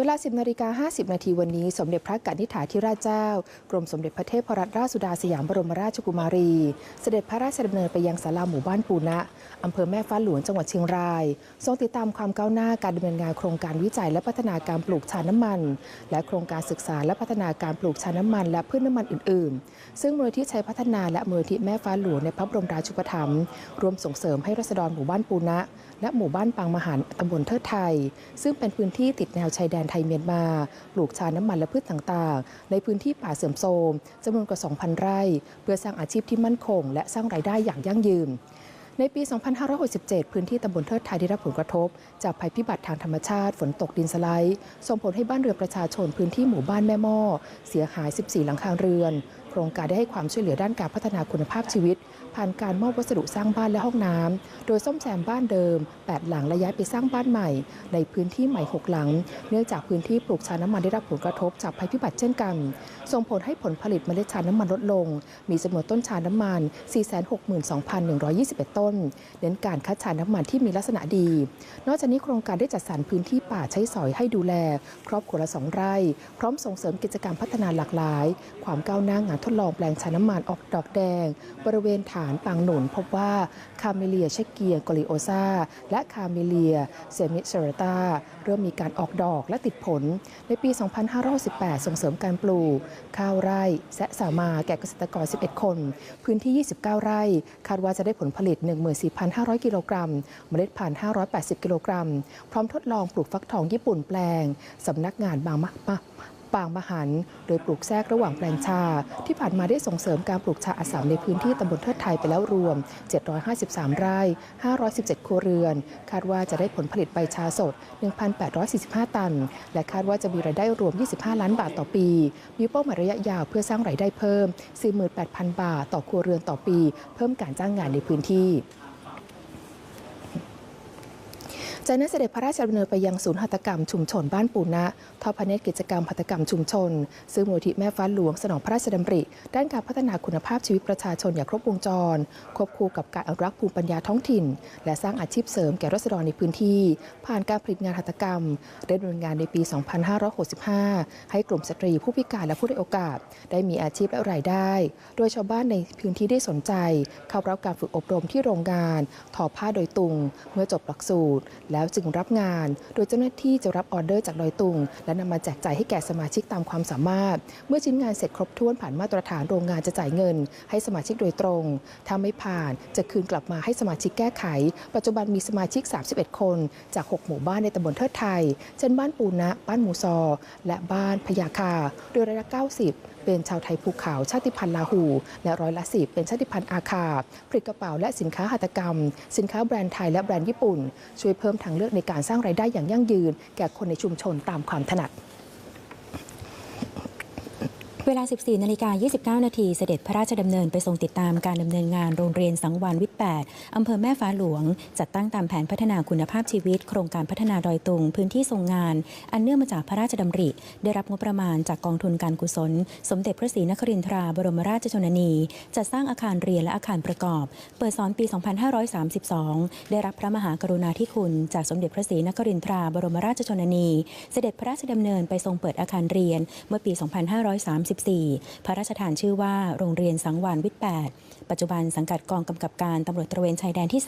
เวลา 10นาฬิกา50 นาทีวันนี้ สมเด็จพระกนิษฐาธิราชเจ้า กรมสมเด็จพระเทพรัตนราชสุดาสยามบรมราชกุมารี เสด็จพระราชดำเนินไปยังศาลาหมู่บ้านปูนะอำเภอแม่ฟ้าหลวงจังหวัดเชียงราย ทรงติดตามความก้าวหน้าการดำเนินงานโครงการวิจัยและพัฒนาการปลูกชาน้ำมัน และโครงการศึกษาและพัฒนาการปลูกชาน้ำมัน และพืชน้ำมันอื่น ๆ ซึ่งมูลนิธิชัยพัฒนาและมูลนิธิแม่ฟ้าหลวงในพระบรมราชูปถัมภ์รวมส่งเสริมให้รัษฎรหมู่บ้านปูนะและหมู่บ้านปางมหันตำบลเทิดไทย ซึ่งเป็นพื้นที่ติดแนวชายแดนไทยเมียนมาปลูกชาน้ำมันและพืชต่างๆ ในพื้นที่ป่าเสื่อมโทรมจำนวนกว่า 2,000 ไร่ เพื่อสร้างอาชีพที่มั่นคง และสร้างรายได้อย่างยั่งยืนในปี 2567 พื้นที่ตำบลเทิดไทยได้รับผลกระทบ จากภัยพิบัติทางธรรมชาติ ฝนตกดินสไลด์ ส่งผลให้บ้านเรือนประชาชนพื้นที่หมู่บ้านแม่หม้อเสียหาย 14 หลังคาเรือน รงการได้ให้ความช่วยเหลือด้านการพัฒนาคุณภาพชีวิต ผ่านการมอบวัสดุสร้างบ้านและห้องน้ำโดยซ่อมแซมบ้านเดิม 8 หลังและย้ายไปสร้างบ้านใหม่ ในพื้นที่ใหม่ 6 หลัง เนื่องจากพื้นที่ปลูกชาน้ำมันได้รับผลกระทบจากภัยพิบัติเช่นกัน ส่งผลให้ผลผลิตเมล็ดชาน้ำมันลดลง มีจำนวนต้นชาน้ำมัน 462,121 ต้น เน้นการคัดชาน้ำมันที่มีลักษณะดี นอกจากนี้โครงการได้จัดสรรพื้นที่ป่าใช้สอยให้ดูแล ครอบครัวละสองไร่ พร้อมส่งเสริมกิจกรรมพัฒนาหลากหลาย ความก้าวหน้างานทดลองแปลงชาน้ำมันออกดอกแดง บริเวณฐานปางหนุน พบว่าคาเมเลียเชกเกียกอริโอซาและคาเมเลียเซมิเซรตาเริ่มมีการออกดอกและติดผล ในปี 2518 ส่งเสริมการปลูก ข้าวไร่แซะสามาแก่เกษตรกร 11 คน พื้นที่ 29 ไร่ คาดว่าจะได้ผลผลิต 14,500 กิโลกรัม เมล็ดพันธุ์580 กิโลกรัม พร้อมทดลองปลูกฟักทองญี่ปุ่นแปลงสำนักงานบางมะมะ ปางมหัน โดยปลูกแทรกระหว่างแปลงชา ที่ผ่านมาได้ส่งเสริมการปลูกชาอัสสัมในพื้นที่ตำบลเทิดไทยไปแล้วรวม 753 ไร่ 517 ครัวเรือน คาดว่าจะได้ผลผลิตใบชาสด 1,845 ตัน และคาดว่าจะมีรายได้รวม 25 ล้านบาทต่อปี มีเป้าหมายระยะยาวเพื่อสร้างรายได้เพิ่ม 48,000 บาทต่อครัวเรือนต่อปี เพิ่มการจ้างงานในพื้นที่ จากนั้นเสด็จพระราชดำเนินไปยังศูนย์หัตถกรรมชุมชนบ้านปูนะทอดพระเนตรกิจกรรมหัตถกรรมชุมชน ซึ่งมูลที่แม่ฟ้าหลวงสนองพระราชดำริ ด้านการพัฒนาคุณภาพชีวิตประชาชนอย่างครบวงจร ควบคู่กับการอนุรักษ์ภูมิปัญญาท้องถิ่น และสร้างอาชีพเสริมแก่รัษฎรในพื้นที่ ผ่านการผลิตงานหัตถกรรมได้ดำเนินงานในปี 2565 ให้กลุ่มสตรีผู้พิการและผู้ด้อยโอกาส ได้มีอาชีพและรายได้ โดยชาวบ้านในพื้นที่ได้สนใจ เข้ารับการฝึกอบรมที่โรงงาน ทอผ้าโดยตุง เมื่อจบหลักสูตรแล้วจึงรับงาน โดยเจ้าหน้าที่จะรับออเดอร์จากดอยตุง และนำมาแจกจ่ายให้แก่สมาชิกตามความสามารถ เมื่อชิ้นงานเสร็จครบถ้วนผ่านมาตรฐานโรงงานจะจ่ายเงิน ให้สมาชิกโดยตรง ถ้าไม่ผ่านจะคืนกลับมาให้สมาชิกแก้ไข ปัจจุบันมีสมาชิก 31 คน จาก 6 หมู่บ้านในตำบลเทิดไทย เช่นบ้านปูนะ บ้านหมูซอ และบ้านพยาคา โดยร้อยละ90 เป็นชาวไทยภูเขาชาติพันธุ์ลาหู และร้อยละสิเป็นชาติพันธุ์อาคาผลิตกระเป๋าและสินค้าหัตถกรรม สินค้าแบรนด์ไทยและแบรนด์ญี่ปุ่น ช่วยเพิ่มทางเลือกในการสร้างรายได้อย่างยั่งยืน แก่คนในชุมชนตามความถนัด เวลา 14นาฬิกา29 นาทีเสด็จพระราชดำเนินไปทรงติดตามการดำเนินงานโรงเรียนสังวานวิทย์8อำเภอแม่ฟ้าหลวง จัดตั้งตามแผนพัฒนาคุณภาพชีวิต โครงการพัฒนาดอยตุง พื้นที่ทรงงาน อันเนื่องมาจากพระราชดำริ ได้รับงบประมาณจากกองทุนการกุศล สมเด็จพระศรีนครินทราบรมราชชนนี จัดสร้างอาคารเรียนและอาคารประกอบ เปิดสอนปี 2532 ได้รับพระมหากรุณาธิคุณ จากสมเด็จพระศรีนครินทราบรมราชชนนี เสด็จพระราชดำเนินไปทรงเปิดอาคารเรียนเมื่อปี 253 24 พระราชทานชื่อว่าโรงเรียนสังวานวิทย์8ปัจจุบันสังกัดกองกำกับการตำรวจตระเวนชายแดนที่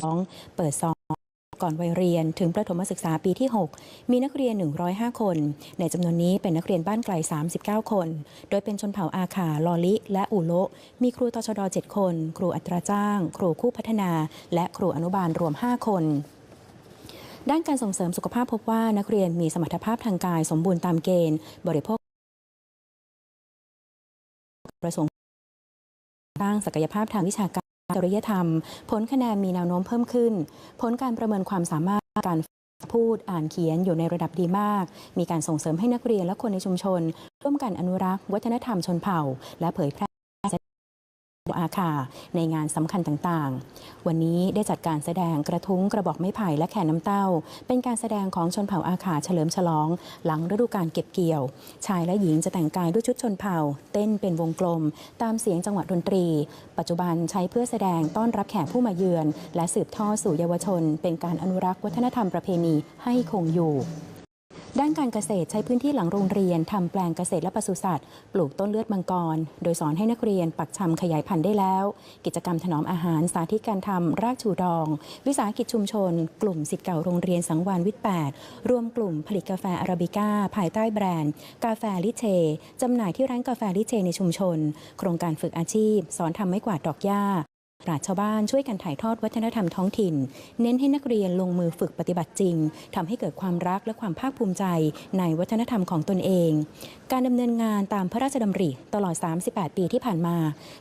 3เปิดสอนก่อนวัยเรียนถึงประถมศึกษาปีที่ 6 มีนักเรียน 105 คน ในจำนวนนี้เป็นนักเรียนบ้านไกล 39 คน โดยเป็นชนเผ่าอาขาลอลิ และอูโลมีครูตชด 7 คน ครูอัตราจ้าง ครูคู่พัฒนา และครูอนุบาลรวม 5 คนด้านการส่งเสริมสุขภาพพบว่านักเรียนมีสมรรถภาพทางกายสมบูรณ์ตามเกณฑ์ บริโภค ประสงค์สร้างศักยภาพทางวิชาการจริยธรรม ผลคะแนนมีแนวโน้มเพิ่มขึ้น ผลการประเมินความสามารถการพูดอ่านเขียนอยู่ในระดับดีมาก มีการส่งเสริมให้นักเรียนและคนในชุมชน ร่วมกันอนุรักษ์ วัฒนธรรมชนเผ่า และเผยแพร่ อาคาในงานสำคัญต่างๆ วันนี้ได้จัดการแสดงกระทุ้งกระบอกไม้ไผ่และแข่น้ำเต้า เป็นการแสดงของชนเผ่าอาคาเฉลิมฉลอง หลังฤดูการเก็บเกี่ยว ชายและหญิงจะแต่งกายด้วยชุดชนเผ่า เต้นเป็นวงกลม ตามเสียงจังหวะดนตรี ปัจจุบันใช้เพื่อแสดงต้อนรับแขกผู้มาเยือน และสืบทอดสู่เยาวชน เป็นการอนุรักษ์วัฒนธรรมประเพณีให้คงอยู่ ด้านการเกษตรใช้พื้นที่หลังโรงเรียนทำแปลงเกษตรและปศุสัตว์ ปลูกต้นเลือดมังกร โดยสอนให้นักเรียนปักชำขยายพันธุ์ได้แล้ว กิจกรรมถนอมอาหารสาธิตการทำรากชูดอง วิสาหกิจชุมชน กลุ่มสิทธิ์เก่าโรงเรียนสังวานวิทย์8รวมกลุ่มผลิตกาแฟอาราบิก้า ภายใต้แบรนด์ กาแฟลิเชจำหน่ายที่ร้านกาแฟลิเชในชุมชน โครงการฝึกอาชีพ สอนทำไม้กวาดดอกหญ้า ปราชชาวบ้านช่วยกันถ่ายทอดวัฒนธรรมท้องถิ่น เน้นให้นักเรียนลงมือฝึกปฏิบัติจริงทำให้เกิดความรักและความภาคภูมิใจในวัฒนธรรมของตนเอง การดำเนินงานตามพระราชดำริตลอด 38 ปีที่ผ่านมา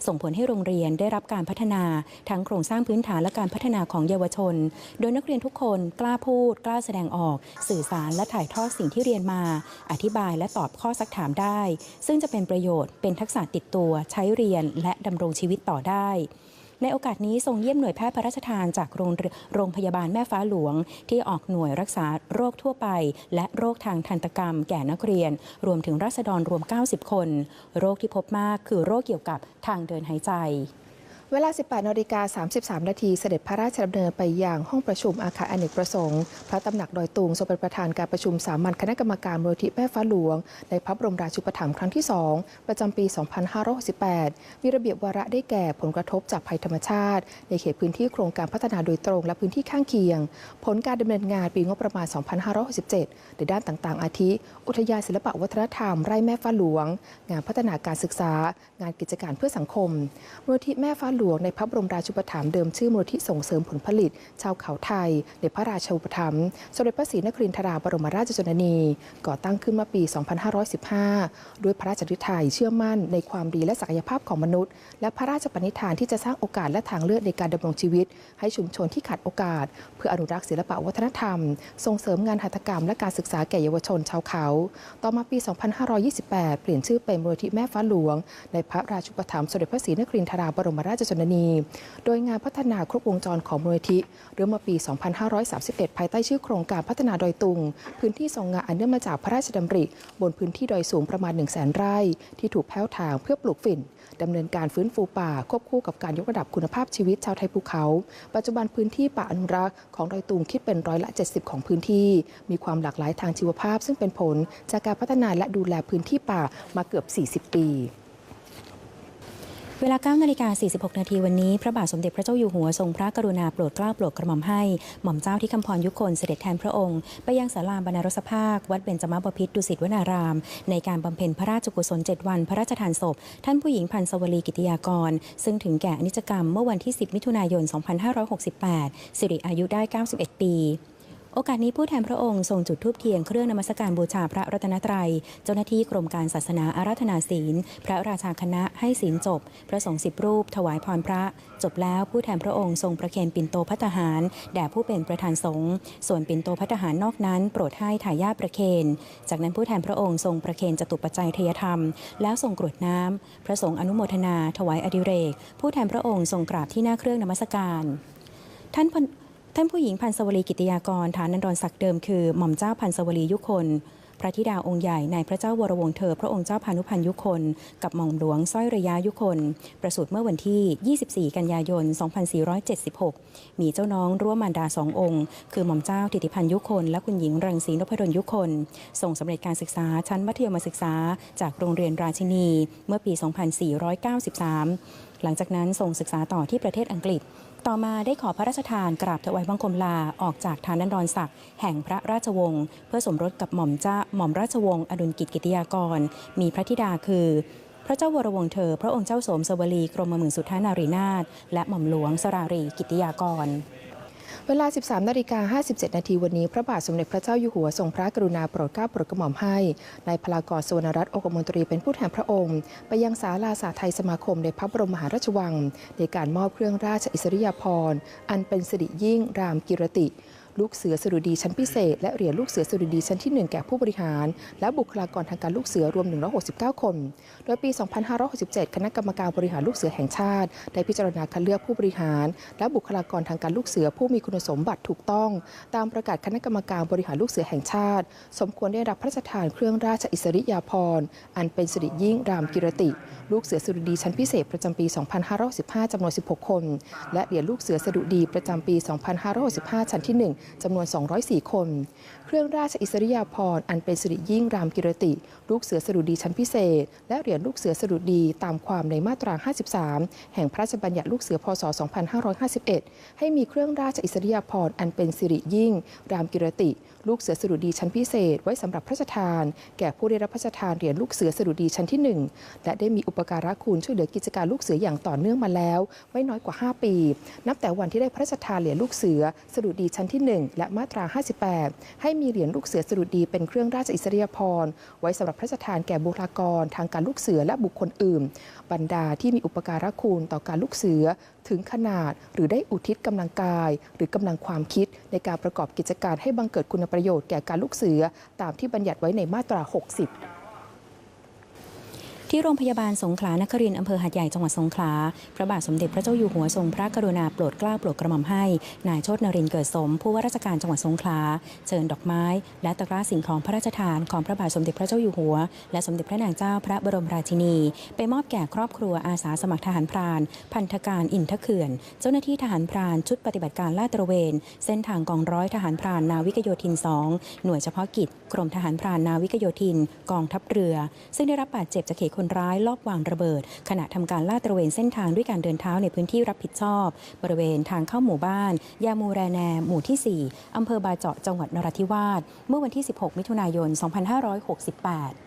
ส่งผลให้โรงเรียนได้รับการพัฒนาทั้งโครงสร้างพื้นฐานและการพัฒนาของเยาวชน โดยนักเรียนทุกคนกล้าพูด กล้าแสดงออก สื่อสารและถ่ายทอดสิ่งที่เรียนมา อธิบายและตอบข้อซักถามได้ ซึ่งจะเป็นประโยชน์เป็นทักษะติดตัวใช้เรียนและดำรงชีวิตต่อได้ ในโอกาสนี้ทรงเยี่ยมหน่วยแพทย์พระราชทานจากโรงเรียนโรงพยาบาลแม่ฟ้าหลวง ที่ออกหน่วยรักษาโรคทั่วไป และโรคทางทันตกรรม แก่นักเรียน รวมถึงรัษฎรรวม 90 คน โรคที่พบมากคือโรคเกี่ยวกับทางเดินหายใจ เวลา 18นาฬิกา33 นาทีเสด็จพระราชดำเนินไปยังห้องประชุมอาคารอเนกประสงค์ พระตำหนักดอยตุงทรงเป็นประธานการประชุมสามัญคณะกรรมการมูลที่แม่ฟ้าหลวง ในพระบรมราชูปถัมภ์ครั้งที่ 2 ประจำปี 2568 มีระเบียบวาระได้แก่ผลกระทบจากภัยธรรมชาติ ในเขตพื้นที่โครงการพัฒนาโดยตรงและพื้นที่ข้างเคียง ผลการดำเนินงานปีงบประมาณ 2567ในด้านต่างๆ อาทิ อุทยานศิลปวัฒนธรรมไร่แม่ฟ้าหลวง งานพัฒนาการศึกษา งานกิจการเพื่อสังคมมูลที่แม่ฟ้าหลวงลวงในพระบรมราชูปถัมภ์เดิมชื่อมูลที่ส่งเสริมผลผลิต ชาวเขาไทย ในพระราชาปถัมภ์สมเด็จพระศรีนครินทราบรมราชชนนี ก่อตั้งขึ้นเมื่อปี 2515 ด้วยพระราชฤทัยเชื่อมั่นในความดีและศักยภาพของมนุษย์ และพระราชปณิธานที่จะสร้างโอกาสและทางเลือกในการดำรงชีวิต ให้ชุมชนที่ขาดโอกาส เพื่ออนุรักษ์ศิลปวัฒนธรรม ส่งเสริมงานหัตถกรรม และการศึกษาแก่เยาวชนชาวเขา ต่อมาปี 2528 เปลี่ยนชื่อเป็นมูลที่แม่ฟ้าหลวง ในพระราชูปถัมภ์สมเด็จพระศรีนครินทราบรมราชชนนี โดยงานพัฒนาครบวงจรของมูลนิธิเริ่มมาปี 2531 ภายใต้ชื่อโครงการพัฒนาดอยตุง พื้นที่ทรงงานอันเนื่องมาจากพระราชดำริ บนพื้นที่ดอยสูงประมาณ 1 0 0 0 0แสนไร่ ที่ถูกแผ้วถางเพื่อปลูกฝิ่นดำเนินการฟื้นฟูป่าควบคู่กับการยกระดับคุณภาพชีวิตชาวไทยภูเขา ปัจจุบันพื้นที่ป่าอนุรักษ์ของดอยตุงคิดเป็นร้อยละ 70 ของพื้นที่ มีความหลากหลายทางชีวภาพ ซึ่งเป็นผลจากการพัฒนาและดูแลพื้นที่ป่ามาเกือบ 40 ปี เวลา9นาฬิกา46 นาทีวันนี้ พระบาทสมเด็จพระเจ้าอยู่หัวทรงพระกรุณาโปรดเกล้าโปรดกระหม่อมให้ หม่อมเจ้าที่คำพรยุคนเสด็จแทนพระองค์ ไปยังศาลาบรรณรสภาค วัดเบญจมบพิตรดุสิตวนาราม ในการบำเพ็ญพระราชกุศล 7 วันพระราชทานศพ ท่านผู้หญิงพันสวลีกิติยากร ซึ่งถึงแก่อนิจกรรมเมื่อวันที่ 10 มิถุนายน 2568 สิริอายุได้ 91 ปี โอกาสนี้ผู้แทนพระองค์ทรงจุดธูปเทียนเครื่องนมัสการบูชาพระรัตนตรัย เจ้าหน้าที่กรมการศาสนาอาราธนาศีล พระราชาคณะให้ศีลจบ พระสงฆ์สิบรูป ถวายพรพระ จบแล้วผู้แทนพระองค์ทรงประเคนปิ่นโตพัฒหาร แด่ผู้เป็นประธานสงฆ์ส่วนปิ่นโตพัฒหารนอกนั้น โปรดให้ถ่ายาประเคน จากนั้นผู้แทนพระองค์ทรงประเคนจตุปัจจัยเทยธรรม แล้วทรงกรวดน้ำพระสงฆ์อนุโมทนา ถวายอดิเรก ผู้แทนพระองค์ทรงกราบที่หน้าเครื่องนมัสการ ท่านพ ท่านผู้หญิงพันสวลีกิติยากรฐานันดรศักดิ์เดิมคือหม่อมเจ้าพันสวลียุคน พระธิดาองค์ใหญ่ในพระเจ้าวรวงเธอ พระองค์เจ้าพานุพันยุคน กับหม่อมหลวงสร้อยระยะยุคน ประสูติเมื่อวันที่ 24 กันยายน 2476 มีเจ้าน้องร่วมมารดาสององค์ คือหม่อมเจ้าทิติพันยุคน และคุณหญิงรังสีนพดลยุคนส่งสำเร็จการศึกษาชั้นมัธยมศึกษา จากโรงเรียนราชินี เมื่อปี 2493 หลังจากนั้นส่งศึกษาต่อที่ประเทศอังกฤษ ต่อมาได้ขอพระราชทานกราบถวายบังคมลาออกจากฐานันดรศักดิ์แห่งพระราชวงศ์เพื่อสมรสกับหม่อมเจ้าหม่อมราชวงศ์อดุลกิจกิติยากร มีพระธิดาคือ พระเจ้าวรวงเธอ พระองค์เจ้าสมสวลีกรมหมื่นสุทธานารีนาถและหม่อมหลวงสรารีกิติยากร เวลา 13นาฬิกา57 นาทีวันนี้ พระบาทสมเด็จพระเจ้าอยู่หัวทรงพระกรุณาโปรดเกล้าโปรดกระหม่อมให้ในายพลากรสวนรัตน์โอกมนตรีเป็นผู้แทนพระองค์ ไปยังศาลาสาไทยสมาคมในพระบรมมหาราชวัง ในการมอบเครื่องราชอิสริยาภรณ์อันเป็นสิริยิ่งรามกิรติ ลูกเสือสดุดีชั้นพิเศษ และเหรียญลูกเสือสดุดีชั้นที่ 1 แก่ผู้บริหาร และบุคลากรทางการลูกเสือรวม 169 คน โดยปี 2567 คณะกรรมการบริหารลูกเสือแห่งชาติ ได้พิจารณาคัดเลือกผู้บริหาร และบุคลากรทางการลูกเสือผู้มีคุณสมบัติถูกต้อง ตามประกาศคณะกรรมการบริหารลูกเสือแห่งชาติ สมควรได้รับพระราชทานเครื่องราชอิสริยาภรณ์อันเป็นสิริยิ่งรามกิรติ ลูกเสือสดุดีชั้นพิเศษประจำปี 2515จำนวน 16 คน และเหรียญลูกเสือสดุดีประจำปี 2515ชั้นที่จำนวน 204 คน รื่องราชอิสริยาภรณ์อันเป็นสิริยิ่งรามกิรติ ลูกเสือสดุดีชั้นพิเศษ และเหรียญลูกเสือสดุดีตามความในมาตรา 53 แห่งพระราชบัญญัติลูกเสือพศ 2551 ให้มีเครื่องราชอิสริยาภรณ์อันเป็นสิริยิ่ง รามกิรติ ลูกเสือสดุดีชั้นพิเศษ ไว้สำหรับพระราชทาน แก่ผู้ได้รับพระราชทานเหรียญลูกเสือสดุดีชั้นที่ 1 และได้มีอุปการะคุณช่วยเหลือกิจการลูกเสืออย่างต่อเนื่องมาแล้ว ไม่น้อยกว่า 5 ปี นับแต่วันที่ได้พระราชทานเหรียญลูกเสือสดุดีชั้นที่ 1 และมาตรา 58 ให้มีีเหรียญลูกเสือสดุดีเป็นเครื่องราชอิสริยาภรณ์ไว้สำหรับพระราชทานแก่บุคลากร ทางการลูกเสือและบุคคลอื่น บรรดาที่มีอุปการะคุณต่อการลูกเสือถึงขนาดหรือได้อุทิศกำลังกาย หรือกำลังความคิดในการประกอบกิจการให้บังเกิดคุณประโยชน์แก่การลูกเสือ ตามที่บัญญัติไว้ในมาตรา 60 ที่โรงพยาบาลสงขลานครินทร์อำเภอหาดใหญ่จังหวัดสงขลา พระบาทสมเด็จพระเจ้าอยู่หัวทรงพระกรุณาโปรดเกล้าโปรดกระหม่อมให้ นายโชตนรินเกิดสม ผู้ว่าราชการจังหวัดสงขลา เชิญดอกไม้ และตะกร้าสิ่งของพระราชทานของพระบาทสมเด็จพระเจ้าอยู่หัว และสมเด็จพระนางเจ้าพระบรมราชินี ไปมอบแก่ครอบครัวอาสาสมัครทหารพราน พันธการอินทเขื่อน เจ้าหน้าที่ทหารพรานชุดปฏิบัติการลาดตระเวน เส้นทางกองร้อยทหารพรานนาวิกโยธิน 2 หน่วยเฉพาะกิจ กรมทหารพรานนาวิกโยธิน กองทัพเรือ ซึ่งได้รับบาดเจ็บจากเหตุคนร้ายลอบวางระเบิด ขณะทำการลาดตระเวนเส้นทางด้วยการเดินเท้าในพื้นที่รับผิดชอบ บริเวณทางเข้าหมู่บ้าน ยามูแรแนหมู่ที่ 4อำเภอบาเจาะจังหวัดนราธิวาสเมื่อวันที่ 16 มิถุนายน 2568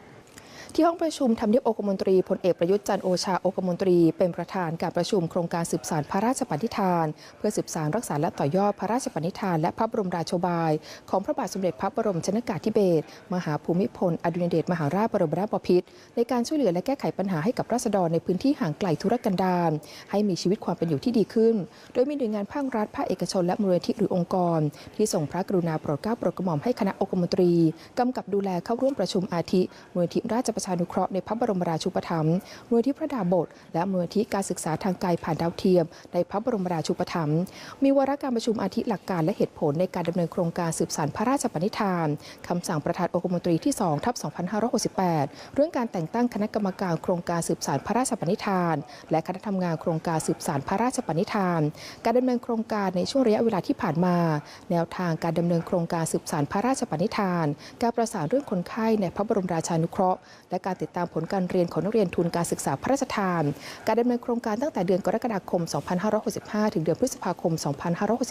ที่ห้องประชุมทำเนียบองคมนตรีพลเอกประยุทธ์จันโอชาองคมนตรี เป็นประธานการประชุมโครงการสืบสานพระราชปณิธาน เพื่อสืบสานรักษาและต่อยอดพระราชปณิธาน และพระบรมราโชบาย ของพระบาทสมเด็จพระบรมชนกาธิเบศรมหาภูมิพลอดุลยเดชมหาราชบรมราชบพิตรในการช่วยเหลือและแก้ไขปัญหาให้กับราษฎรในพื้นที่ห่างไกลธุรกันดารให้มีชีวิตความเป็นอยู่ที่ดีขึ้น โดยมีหน่วยงานภาครัฐภาคเอกชนและมูลนิธิหรือองค์กร ที่ส่งพระกรุณาโปรดเกล้าโปรดกระหม่อมให้คณะองคมนตรีกำกับดูแลเข้าร่วมประชุมอาทิมูลนิธิราชประชานุเคราะห์ในพระบรมราชูปถัมภ์มูลนิธิพระดาบท และมูลนิธิการศึกษาทางไกลผ่านดาวเทียม ในพระบรมราชูปถัมภ์มีวาระการประชุมอาทิหลักการและเหตุผลในการดำเนินโครงการสืบสานพระราชปณิธานคำสั่งประธานองคมนตรีที่2ทับ2568 เรื่องการแต่งตั้งคณะกรรมการโครงการสืบสานพระราชปณิธาน และคณะทำงานโครงการสืบสานพระราชปณิธาน การดำเนินโครงการในช่วงระยะเวลาที่ผ่านมา แนวทางการดำเนินโครงการสืบสานพระราชปณิธาน การประสานเรื่องคนไข้ในพระบรมราชานุเคราะห์และการติดตามผลการเรียนของนักเรียนทุนการศึกษาพระราชทาน การดำเนินโครงการตั้งแต่เดือนกรกฎาคม 2565 ถึงเดือนพฤษภาคม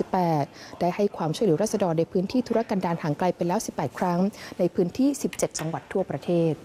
2568 ได้ให้ความช่วยเหลือราษฎรในพื้นที่ธุรกันดารห่างไกลไปแล้ว 18 ครั้ง ในพื้นที่ 17 จังหวัดทั่วประเทศ